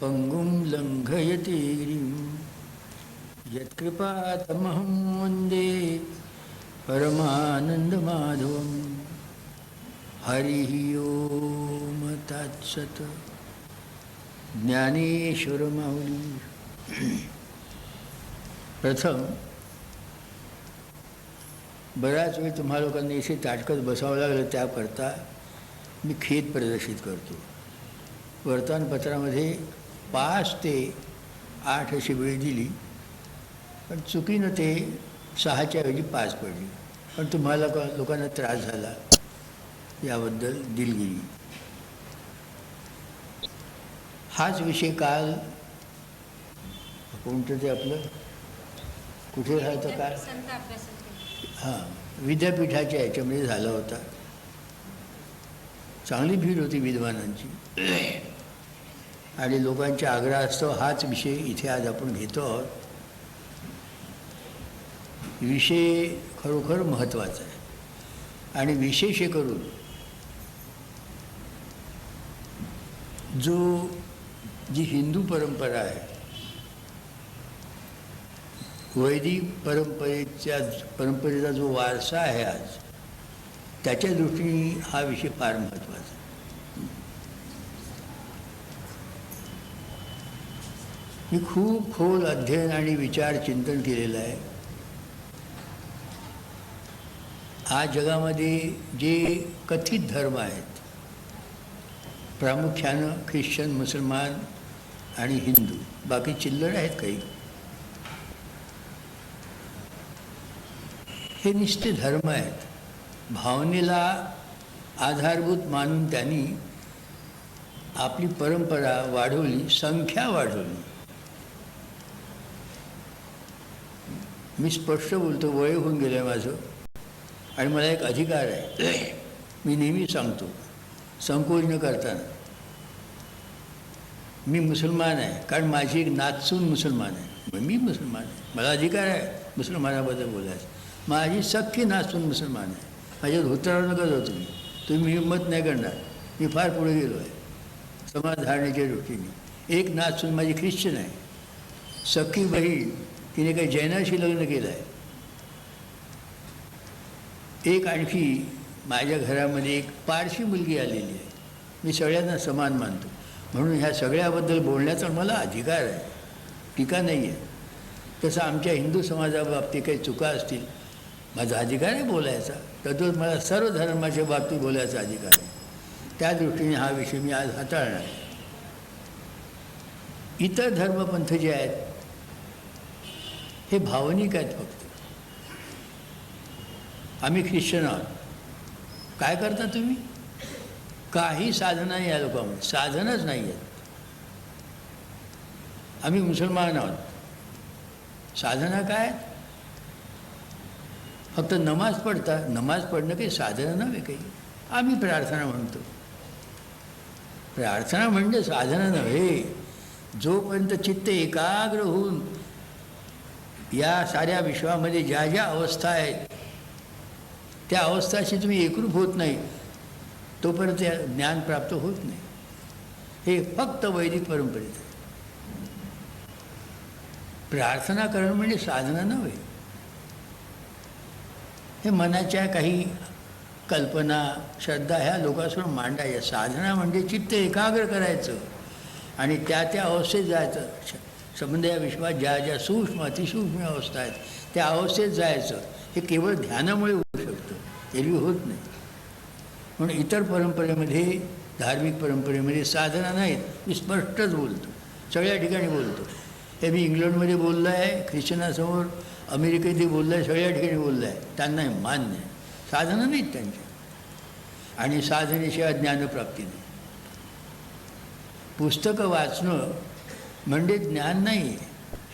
पङ्गुं लङ्घयति गिरिं। यत्कृपातमहं वन्दे परमानन्दमाधवं हरिः ओम तत्सत्। ज्ञानेश्वरमाऊली प्रथम बराच वेळ तुम्हा लोकांनी इथे ताटकत बसावं लागलं त्याकरता मी खेद प्रदर्शित करतो. वर्तमानपत्रामध्ये पाच ते आठ अशी वेळ दिली पण चुकीनं ते सहाच्या ऐवजी पाच पडली. पण तुम्हाला क- लोकांना त्रास झाला याबद्दल दिलगिरी हाच विषय काल कोणतं ते आपलं कुठे राहतं काल? हां विद्यापीठाच्या याच्यामध्ये झाला होता. चांगली भीड होती विद्वानांची. आणि लोकांच्या आग्रहास्तव हाच विषय इथे आज आपण घेतो आहोत. विषय खरोखर महत्त्वाचा आहे. आणि विशेष करून जो जी हिंदू परंपरा आहे वैदिक परंपरेच्या परंपरेचा जो वारसा आहे आज त्याच्या दृष्टीने हा विषय फार महत्त्वाचा मी खूप खोल अध्ययन आणि विचार चिंतन केलेलं आहे. आज जगामध्ये जे कथित धर्म आहेत प्रामुख्यानं ख्रिश्चन मुसलमान आणि हिंदू बाकी चिल्लर आहेत काही. हे निश्चित धर्म आहेत. भावनेला आधारभूत मानून त्यांनी आपली परंपरा वाढवली संख्या वाढवली. मी स्पष्ट बोलतो वय होऊन गेलं आहे माझं. आणि मला एक अधिकार आहे. मी नेहमी सांगतो संकोच न करताना. मी मुसलमान आहे कारण माझी एक नाचून मुसलमान आहे. मग मी मुसलमान आहे. मला अधिकार आहे मुसलमानाबद्दल बोलायचं. माझी सख्खी नाचून मुसलमान आहे. माझ्या धोत्रावर नका जाऊ तुम्ही. तुम्ही हिंमत नाही करणार. मी फार पुढे गेलो आहे समाज धारण्याच्या दृष्टीने एक नाचून माझी ख्रिश्चन आहे. सख्खी बहीण तिने काही जैनाशी लग्न केलं आहे एक आणखी माझ्या घरामध्ये एक पारशी मुलगी आलेली आहे. मी सगळ्यांना समान मानतो. म्हणून ह्या सगळ्याबद्दल बोलण्याचा मला अधिकार आहे. टीका नाही आहे तसं आमच्या हिंदू समाजाबाबतीत काही चुका असतील माझा अधिकार आहे बोलायचा. तसंच मला सर्व धर्माच्या बाबतीत बोलायचा अधिकार आहे. त्या दृष्टीने हा विषय मी आज हाताळणार आहे. इतर धर्मपंथ जे आहेत हे भावनिक आहेत फक्त. आम्ही ख्रिश्चन आहोत. काय करता तुम्ही? काही साधना नाही या लोकांमध्ये. साधनच नाही आहेत. आम्ही मुसलमान आहोत. साधना काय आहेत? फक्त नमाज पडता नमाज पडणं काही साधनं नव्हे काही. आम्ही प्रार्थना म्हणतो. प्रार्थना म्हणजे साधना नव्हे. जोपर्यंत चित्त एकाग्र होऊन या साऱ्या विश्वामध्ये ज्या ज्या अवस्था आहेत त्या अवस्थाशी तुम्ही एकरूप होत नाही तोपर्यंत ज्ञान प्राप्त होत नाही. हे फक्त वैदिक परंपरेत आहे. प्रार्थना करणं म्हणजे साधना नव्हे. हे मनाच्या काही कल्पना श्रद्धा ह्या लोकांसमोर मांडायच्या. साधना म्हणजे चित्त एकाग्र करायचं आणि त्या त्या अवस्थेत जायचं. संबंध या विश्वात ज्या ज्या सूक्ष्म अतिसूक्ष्म अवस्था आहेत त्या अवस्थेत जायचं हे केवळ ध्यानामुळे होऊ शकतं. एरवी होत नाही. म्हणून इतर परंपरेमध्ये धार्मिक परंपरेमध्ये साधना नाहीत. मी स्पष्टच बोलतो. सगळ्या ठिकाणी बोलतो. हे मी इंग्लंडमध्ये बोललो आहे ख्रिश्चनासमोर अमेरिकेतही बोललो आहे सगळ्या ठिकाणी बोललो आहे. त्यांना हे मान्य आहे. साधना नाहीत त्यांच्या. आणि साधनेशिवाय ज्ञानप्राप्ती नाही. पुस्तकं वाचणं म्हणजे ज्ञान नाही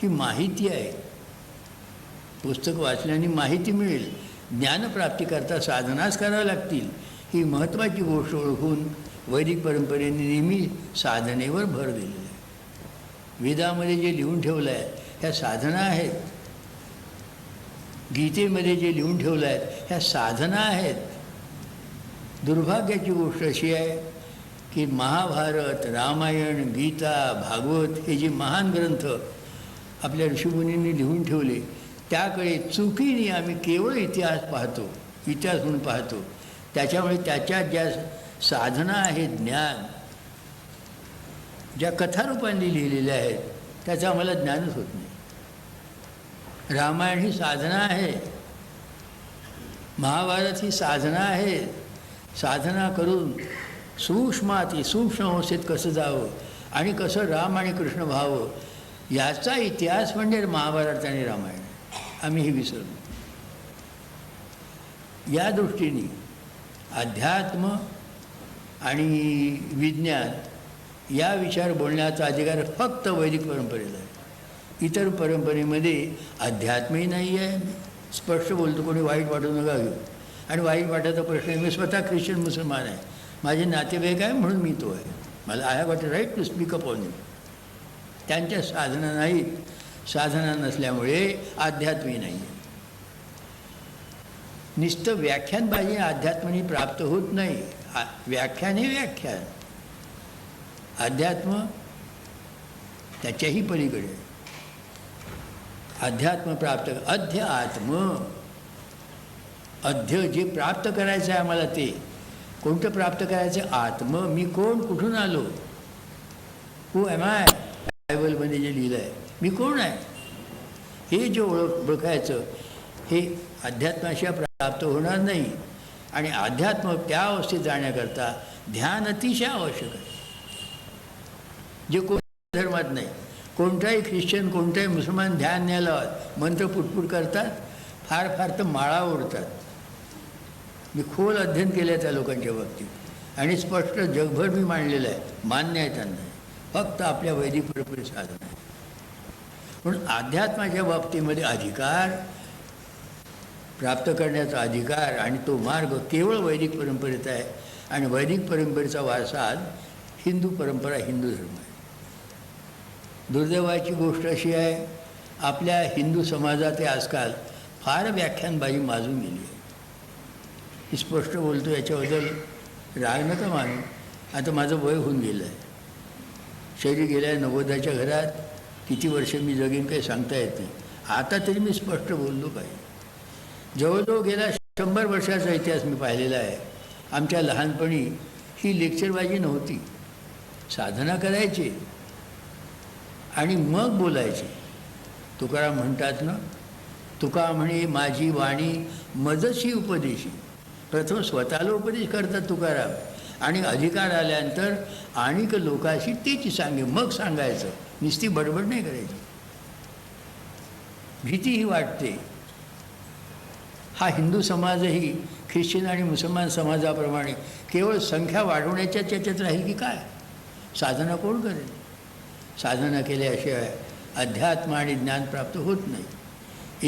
ही माहिती आहे. पुस्तक वाचल्याने माहिती मिळेल. ज्ञानप्राप्तीकरता साधनाच कराव्या लागतील. ही महत्त्वाची गोष्ट ओळखून वैदिक परंपरेने नेहमी साधनेवर भर दिलेला आहे. वेदामध्ये जे लिहून ठेवलं आहे ह्या साधना आहेत. गीतेमध्ये जे लिहून ठेवलं आहे ह्या साधना आहेत. दुर्भाग्याची गोष्ट अशी आहे की महाभारत रामायण गीता भागवत हे जे महान ग्रंथ आपल्या ऋषीमुनींनी लिहून ठेवले त्याकडे चुकीने आम्ही केवळ इतिहास पाहतो इतिहास म्हणून पाहतो. त्याच्यामुळे त्याच्यात ज्या साधना आहेत ज्ञान ज्या कथारूपांनी लिहिलेल्या आहेत त्याचं आम्हाला ज्ञानच होत नाही. रामायण ही साधना आहे. महाभारत ही साधना आहे. साधना करून सूक्ष्माती सूक्ष्म संस्थेत कसं जावं आणि कसं राम आणि कृष्ण व्हावं याचा इतिहास म्हणजे महाभारत आणि रामायण. आम्ही हे विसरलो. या दृष्टीने अध्यात्म आणि विज्ञान या विचार बोलण्याचा अधिकार फक्त वैदिक परंपरेला आहे. इतर परंपरेमध्ये अध्यात्मही नाही आहे. स्पष्ट बोलतो कोणी वाईट वाटू नका घेऊ. आणि वाईट वाटायचा प्रश्न मी स्वतः ख्रिश्चन मुसलमान आहे. माझे नातेवाईक आहे म्हणून मी तो आहे. मला I have got right to speak up on it त्यांच्या साधना नाहीत साधना नसल्यामुळे अध्यात्मही नाही. आहे नुसतं व्याख्यानबाजी अध्यात्मनी प्राप्त होत नाही. आ- व्याख्यान हे व्याख्यान. अध्यात्म त्याच्याही पलीकडे. अध्यात्म प्राप्त अध्य आत्म. अध्य जे प्राप्त करायचं आहे आम्हाला ते. कोणतं प्राप्त करायचं? आत्म. मी कोण? कुठून आलो? हू एम आय बायबलमध्ये जे लिहिलं आहे मी कोण आहे? हे जे ओळख ओळखायचं हे अध्यात्माशिवाय प्राप्त होणार नाही. आणि अध्यात्म त्या अवस्थेत जाण्याकरता ध्यान अतिशय आवश्यक आहे. जे कोणत्या धर्मात नाही. कोणताही ख्रिश्चन कोणताही मुसलमान ध्यान न्यायला मंत्र पुटपुट करतात. फार फार तर माळा ओढतात. मी खोल अध्ययन केलं आहे त्या लोकांच्या बाबतीत. आणि स्पष्ट जगभर मी मांडलेलं आहे. मान्य आहे त्यांना. फक्त आपल्या वैदिक परंपरे साधन आहे. म्हणून अध्यात्माच्या बाबतीमध्ये अधिकार प्राप्त करण्याचा अधिकार आणि तो मार्ग केवळ वैदिक परंपरेचा आहे. आणि वैदिक परंपरेचा वारसा आज हिंदू परंपरा हिंदू धर्म आहे. दुर्दैवाची गोष्ट अशी आहे आपल्या हिंदू समाजात आजकाल फार व्याख्यानबाजी माजून गेली आहे. स्पष्ट बोलतो याच्याबद्दल राग नका मानू. आता माझं वय होऊन गेलं आहे शरीर गेल्या नवोदयाच्या घरात. किती वर्ष मी जगेन काही सांगता येत नाही. आता तरी मी स्पष्ट बोललो पाहिजे. जवळजवळ गेला शंभर वर्षाचा इतिहास मी पाहिलेला आहे. आमच्या लहानपणी ही लेक्चरबाजी नव्हती. साधना करायची आणि मग बोलायचे. तुकाराम म्हणतात ना तुका म्हणे माझी वाणी मजशी उपदेशी. प्रथम स्वतःला उपदेश करतात तुकाराम. आणि अधिकार आल्यानंतर आणिक लोकांशी तेच सांगे मग सांगायचं. नुसती बडबड नाही करायची. भीतीही वाटते. हा हिंदू समाजही ख्रिश्चन आणि मुसलमान समाजाप्रमाणे केवळ संख्या वाढवण्याच्या त्याच्यात राहील की काय? साधना कोण करेल? साधना केल्याशिवाय अध्यात्म आणि ज्ञान प्राप्त होत नाही.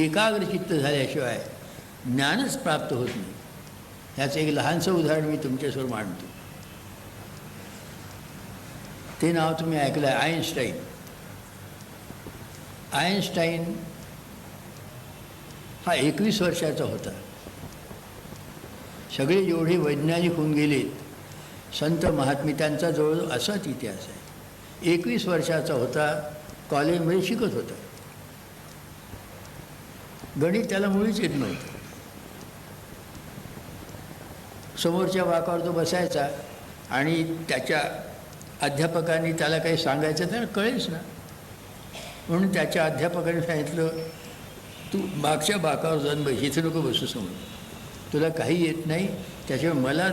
एकाग्रचित्त झाल्याशिवाय ज्ञानच प्राप्त होत नाही. ह्याचं एक लहानसं उदाहरण मी तुमच्यासमोर मांडतो. ते नाव तुम्ही ऐकलं आहे आईन्स्टाईन. आईन्स्टाईन हा एकवीस वर्षाचा होता. सगळे जेवढे वैज्ञानिक होऊन गेलेत संत महात्मे त्यांचा जवळ असाच इतिहास आहे. एकवीस वर्षाचा होता कॉलेजमध्ये शिकत होता. गणित त्याला मुळीच येत नव्हतं. समोरच्या वाकावर तो बसायचा आणि त्याच्या अध्यापकांनी त्याला काही सांगायचं त्याला कळेच ना. म्हणून त्याच्या अध्यापकाने सांगितलं तू मागच्या बाकावर जाऊन बस इथे नको बसू समोर. तुला काही येत नाही त्याच्यामुळे मला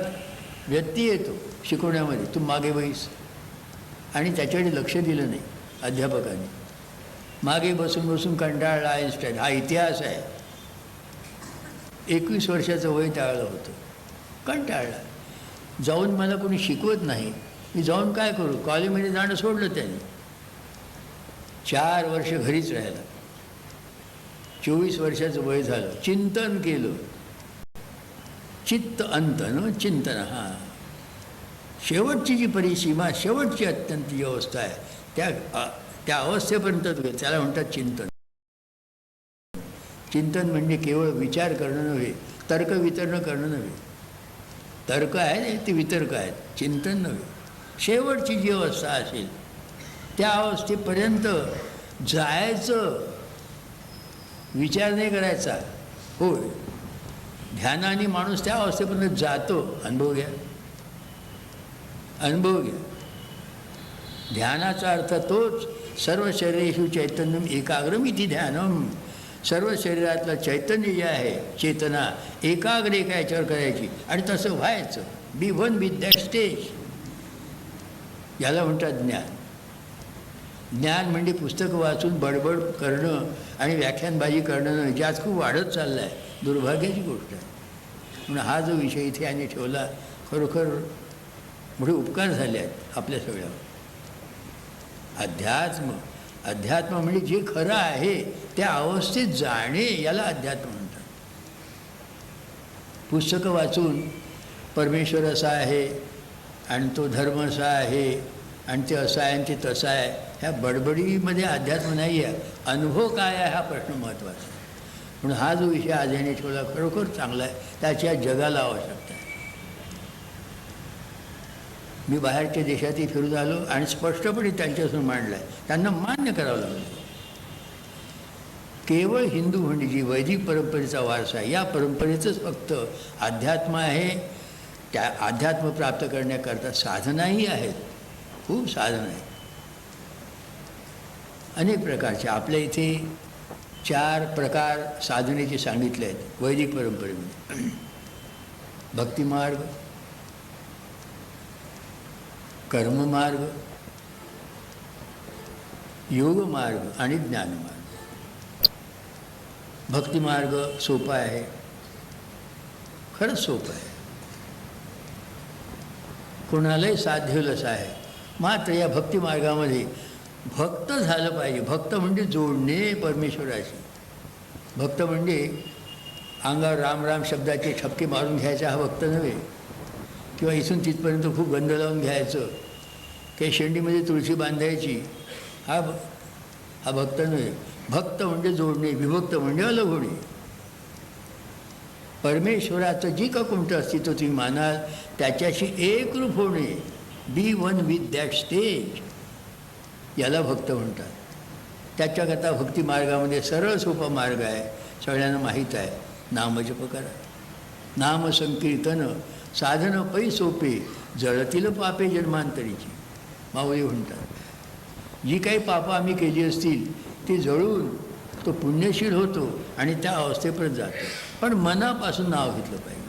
व्यक्ती येतो शिकवण्यामध्ये तू मागे बैस आणि त्याच्याकडे लक्ष दिलं नाही अध्यापकाने. मागे बसून बसून कंटाळला आईन्स्टाईन हा इतिहास आहे. एकवीस वर्षाचं वय त्यावेळेला होतं. कंटाळला जाऊन मला कोणी शिकवत नाही. मी जाऊन काय करू? कॉलेजमध्ये जाणं सोडलं त्याने. चार वर्ष घरीच राहिला. चोवीस वर्षाचं वय झालं. चिंतन केलं. चित्त अंत न? चिंतन हा. शेवटची जी परिसीमा शेवटची अत्यंत जी अवस्था आहे त्या त्या अवस्थेपर्यंत त्याला म्हणतात चिंतन. चिंतन म्हणजे केवळ विचार करणं नव्हे तर्क वितरण करणं नव्हे. तर्क आहे ते वितर्क आहेत. चिंतन नव्हे. शेवटची जी अवस्था असेल त्या अवस्थेपर्यंत जायचं विचार नाही करायचा. होय. ध्यानाने माणूस त्या अवस्थेपर्यंत जातो. अनुभव घ्या. अनुभव घ्या. ध्यानाचा अर्थ तोच सर्व शरीरेषु चैतन्यम एकाग्रमिती ध्यानम. सर्व शरीरातलं चैतन्य जे आहे चेतना एकाग्र एका याच्यावर करायची. आणि तसं व्हायचं. Be one with that stage याला म्हणतात ज्ञान. ज्ञान म्हणजे पुस्तकं वाचून बडबड करणं आणि व्याख्यानबाजी करणं ज्यात खूप वाढत चाललं आहे दुर्भाग्याची गोष्ट आहे. म्हणून हा जो विषय इथे यांनी ठेवला खरोखर मोठे उपकार झाले आहेत आपल्या सगळ्यावर. अध्यात्म अध्यात्म म्हणजे जे खरं आहे त्या अवस्थेत जाणे याला अध्यात्म म्हणतात. पुस्तकं वाचून परमेश्वर असा आहे आणि तो धर्म असा आहे आणि ते असं आहे आणि ते तसं आहे ह्या बडबडीमध्ये अध्यात्म नाही आहे. अनुभव काय आहे हा प्रश्न महत्त्वाचा म्हणून हा जो विषय आज याने ठेवला खरोखर चांगला आहे त्याच्या जगाला आवश्यकता आहे. मी बाहेरच्या देशातही फिरून आलो आणि स्पष्टपणे त्यांच्यासून मांडलं. आहे त्यांना मान्य करावं लागलं. केवळ हिंदू म्हणजे जी वैदिक परंपरेचा वारसा आहे या परंपरेचंच फक्त अध्यात्म आहे. त्या अध्यात्म प्राप्त करण्याकरता साधनाही आहेत. खूप साधनं आहेत. अनेक प्रकारचे. आपल्या इथे चार प्रकार साधनेचे सांगितले आहेत वैदिक परंपरेमध्ये. भक्तिमार्ग कर्ममार्ग योगमार्ग आणि ज्ञानमार्ग. भक्तिमार्ग सोपा आहे. खरंच सोपं आहे. कोणालाही साध्य असं आहे. मात्र या भक्तिमार्गामध्ये भक्त झालं पाहिजे. भक्त म्हणजे जोडणे परमेश्वराशी भक्त म्हणजे अंगावर राम राम शब्दाचे ठपके मारून घ्यायचा हा भक्त नव्हे. किंवा इथून तिथपर्यंत खूप गंध लावून घ्यायचं. काही शेंडीमध्ये तुळशी बांधायची. हा हा भक्त नव्हे. भक्त म्हणजे जोडणे विभक्त म्हणजे अलग होणे परमेश्वराचं जी का कोणतं अस्तित्व तुम्ही मानाल त्याच्याशी एकरूप होणे. Be one with that stage. याला भक्त म्हणतात. त्याच्याकरता भक्ती मार्गामध्ये सरळ सोपा मार्ग आहे. सगळ्यांना माहीत आहे. नामजप करा. नामसंकीर्तन साधनं पै सोपे जळतील पापे जन्मांतरीची. माऊली म्हणतात जी काही पापं आम्ही केली असतील ती जळून तो पुण्यशील होतो आणि त्या अवस्थेपर्यंत जातो. पण मनापासून नाव घेतलं पाहिजे.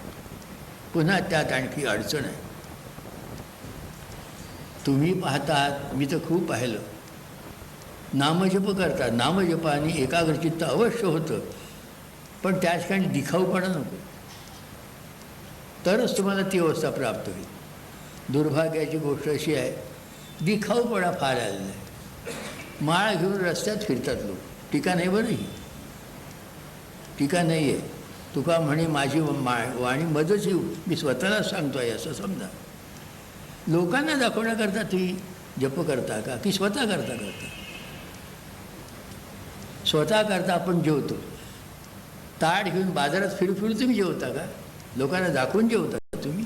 पुन्हा त्यात आणखी अडचण आहे. तुम्ही पाहतात मी तर खूप पाहिलं. नामजप करतात. नामजपाने एकाग्रचित्त अवश्य होतं. पण त्या ठिकाणी दिखाऊपणा नको. तरच तुम्हाला ती अवस्था प्राप्त होईल. दुर्भाग्याची गोष्ट अशी आहे दिखाऊपणा फार आलेला आहे. माळ घेऊन रस्त्यात फिरतात लोक. टीका नाही बरं ही टीका नाही आहे. तुका म्हणे माझी मा वाणी मजच येऊ. मी स्वतःलाच सांगतो आहे असं समजा. लोकांना दाखवण्याकरता तुम्ही जप करता का? की स्वतः करता करता? स्वतः करता आपण जेवतो. ताट घेऊन बाजारात फिरू फिरू तुम्ही जेवता का? लोकांना दाखवून जेवता का तुम्ही.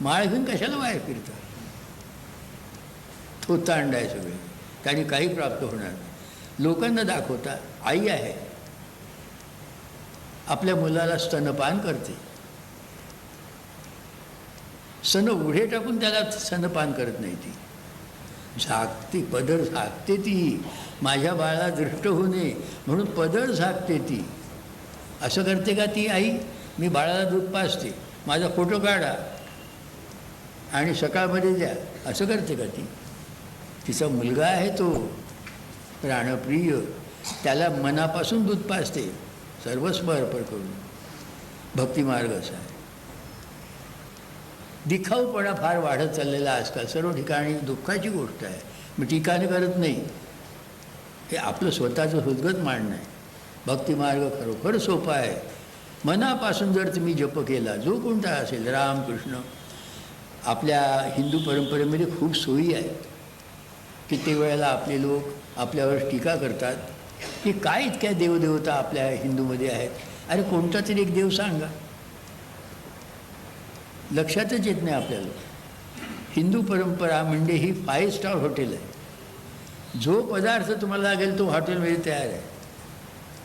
माळ घेऊन कशाला बाहेर फिरता? थोतांड आहे सगळे. त्याने काही प्राप्त होणार नाही. लोकांना दाखवता आई आहे. आपल्या मुलाला स्तनपान करते. सन उढे टाकून त्याला स्तनपान करत नाही ती. झाकते पदर झाकते ती. माझ्या बाळाला दृष्ट होऊ नये म्हणून पदर झाकते ती. असं करते का ती आई? मी बाळाला दूध पाजते. माझा फोटो काढा. आणि सकाळमध्ये द्या. असं करते का ती? तिचा मुलगा आहे तो. प्राणप्रिय. त्याला मनापासून दूध पाजते. सर्वस्व अर्पण करून. भक्तिमार्ग असा. आहे दिखाऊपणा फार वाढत चाललेला आजकाल. सर्व ठिकाणी दुःखाची गोष्ट आहे. मी टीकाने करत नाही. हे आपलं स्वतःचं हुदगत मांडणं आहे. भक्तिमार्ग खरोखर सोपा आहे. मनापासून जर तुम्ही जप केला जो कोणता असेल राम कृष्ण आपल्या हिंदू परंपरेमध्ये खूप सोयी आहेत. किती वेळेला आपले लोक आपल्यावर टीका करतात की काय इतक्या देवदेवता आपल्या हिंदूमध्ये आहेत? अरे कोणता तरी एक देव सांगा. लक्षातच येत नाही आपल्याला. हिंदू परंपरा म्हणजे ही फाईव्ह स्टार हॉटेल आहे. जो पदार्थ तुम्हाला लागेल तो हॉटेलमध्ये तयार आहे.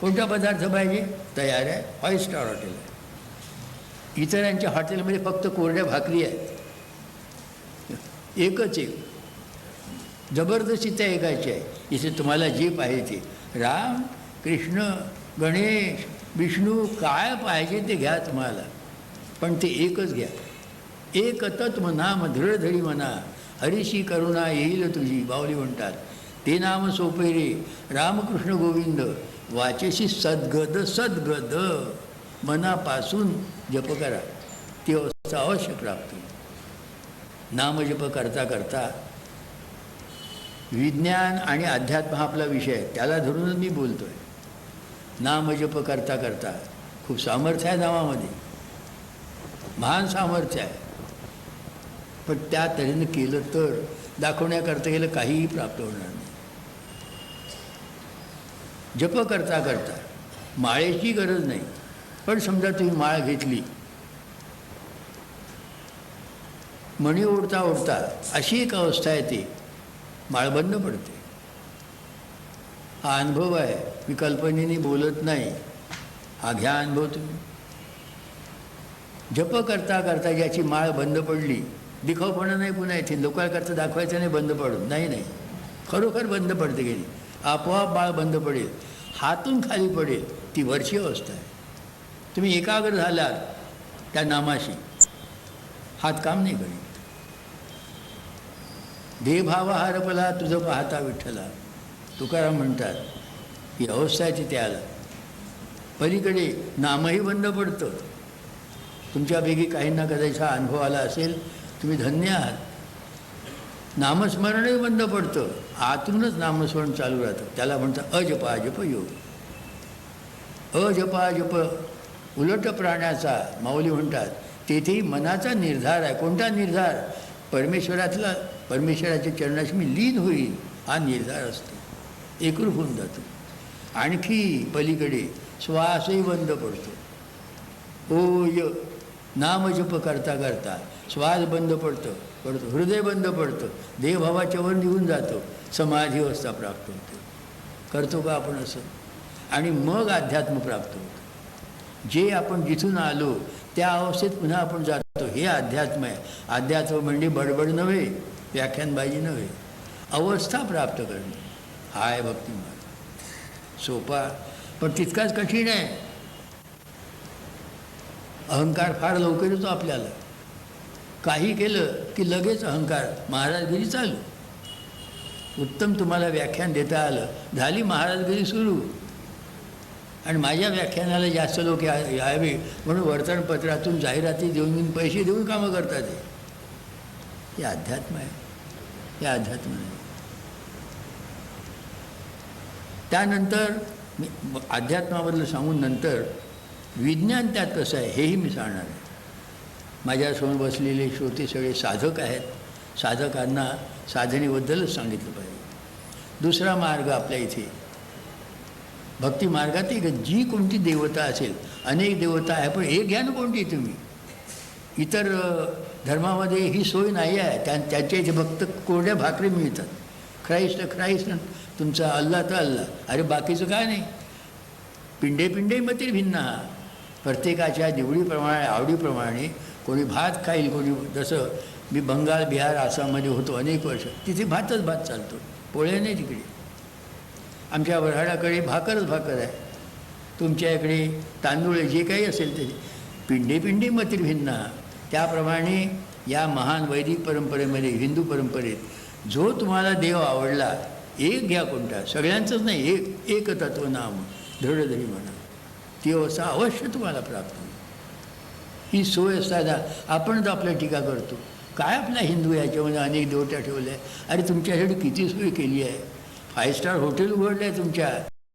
कोणता पदार्थ पाहिजे? तयार आहे. फाईव्ह स्टार हॉटेल आहे. इतरांच्या हॉटेलमध्ये फक्त कोरड्या भाकरी आहेत. एकच एक. जबरदस्ती त्या एकाची आहे. इथे तुम्हाला जे पाहिजे ते. राम कृष्ण गणेश विष्णू काय पाहिजे ते घ्या तुम्हाला. पण ते एकच घ्या. एक तत्व नाम दृढधडी म्हणा हरीशी करुणा येईल तुझी बावली म्हणतात. ते नाम सोपे रे. रामकृष्ण गोविंद. वाचेशी सद्गद सद्गद. मनापासून जप करा. ती अवस्था अवश्य प्राप्त नामजप करता करता विज्ञान आणि अध्यात्म हा आपला विषय आहे. त्याला धरूनच मी बोलतो आहे नामजप करता करता खूप सामर्थ्य आहे नामामध्ये महान सामर्थ्य आहे. पण त्या तऱ्हेनं केलं तर दाखवण्याकरता गेलं काहीही प्राप्त होणार नाही. जप करता करता. माळेची गरज नाही. पण समजा तुम्ही माळ घेतली. मणी ओढता ओढता अशी एक अवस्था येते माळ बंद पडते. हा अनुभव आहे. मी कल्पनेने बोलत नाही. हा घ्या अनुभव तुम्ही. जप करता करता ज्याची माळ बंद पडली. दिखावपणा नाही पुन्हा येथे लोकांकरता दाखवायचं नाही बंद पडून. नाही नाही. खरोखर बंद पडते गेली. आपोआप बाळ बंद पडेल हातून खाली पडेल ती वरची अवस्था आहे. तुम्ही एकाग्र झालात त्या नामाशी. हात काम नाही करीत. देहभाव हरपला तुझं पाहता विठ्ठला. तुकाराम म्हणतात की अवस्था आहे तिथे आला. पलीकडे नामही बंद पडतं. तुमच्यापैकी काहींना कदाचित हा अनुभव आला असेल तुम्ही धन्य आहात. नामस्मरणही बंद पडतं. आतूनच नामस्मरण चालू राहतं. त्याला म्हणतात अजपाजप योग. अजपाजप उलट प्राण्याचा माऊली म्हणतात तेथेही मनाचा निर्धार आहे. कोणता निर्धार? परमेश्वरातला परमेश्वराच्या चरणाशी मी लीन होईल हा निर्धार असतो. एकरूप होऊन जातो. आणखी पलीकडे श्वासही बंद पडतो. ओ य नामजप करता करता श्वास बंद पडतं. पडतो. हृदय बंद पडतं. देहभावाच्या वर निघून जातो. समाधी अवस्था प्राप्त होते. करतो का आपण असं? आणि मग अध्यात्म प्राप्त होतं. जे आपण जिथून आलो त्या अवस्थेत पुन्हा आपण जातो. हे अध्यात्म आहे. अध्यात्म म्हणजे बडबड नव्हे व्याख्यानबाजी नव्हे. अवस्था प्राप्त करणे. हा आहे भक्तिमार्ग सोपा. पण तितकाच कठीण आहे. अहंकार फार लवकर येतो आपल्याला. काही केलं की लगेच अहंकार. महाराजगिरी चालू. उत्तम तुम्हाला व्याख्यान देता आलं. झाली महाराजगिरी सुरू. आणि माझ्या व्याख्यानाला जास्त लोक या यावे म्हणून वर्तमानपत्रातून जाहिराती देऊन देऊन पैसे देऊन कामं करतात हे. हे अध्यात्म आहे. हे अध्यात्म नाही. त्यानंतर मी अध्यात्माबद्दल सांगून नंतर विज्ञान त्यात कसं आहे हेही मी सांगणार आहे. माझ्यासमोर बसलेले श्रोते सगळे साधक आहेत. साधकांना साधनेबद्दलच सांगितलं पाहिजे. दुसरा मार्ग आपल्या इथे. भक्ती मार्गात एक जी कोणती देवता असेल अनेक देवता आहे पण एक घ्या ना कोणती तुम्ही? इतर धर्मामध्ये ही सोय नाही आहे. त्या त्याच्या इथे भक्त कोरड्या भाकरी मिळतात. ख्राईस्ट ख्राईस्ट तुमचा अल्ला तर अल्ला अरे बाकीचं काय नाही. पिंडे पिंडे मतील भिन्न. हा प्रत्येकाच्या निवडीप्रमाणे आवडीप्रमाणे कोणी भात खाईल कोणी जसं मी बंगाल बिहार आसाममध्ये होतो अनेक वर्ष तिथे भातच भात चालतो. पोळ्या नाही तिकडे. आमच्या वऱ्हाडाकडे भाकरच भाकर आहे. तुमच्या इकडे तांदूळ जे काही असेल ते. पिंडी पिंडी मतील भिन्न. त्याप्रमाणे या महान वैदिक परंपरेमध्ये हिंदू परंपरेत जो तुम्हाला देव आवडला एक घ्या कोणता. सगळ्यांचंच नाही एक एक तत्व नाम धृढधरी म्हणा. ती अवस्था अवश्य तुम्हाला प्राप्त होईल. ही सोय असताना तर आपल्या टीका करतो. काय आपला हिंदू याच्यामध्ये अनेक देवत्या ठेवल्या अरे तुमच्यासाठी किती सोय केली आहे? फाईव्ह स्टार हॉटेल उघडलं आहे तुमच्या.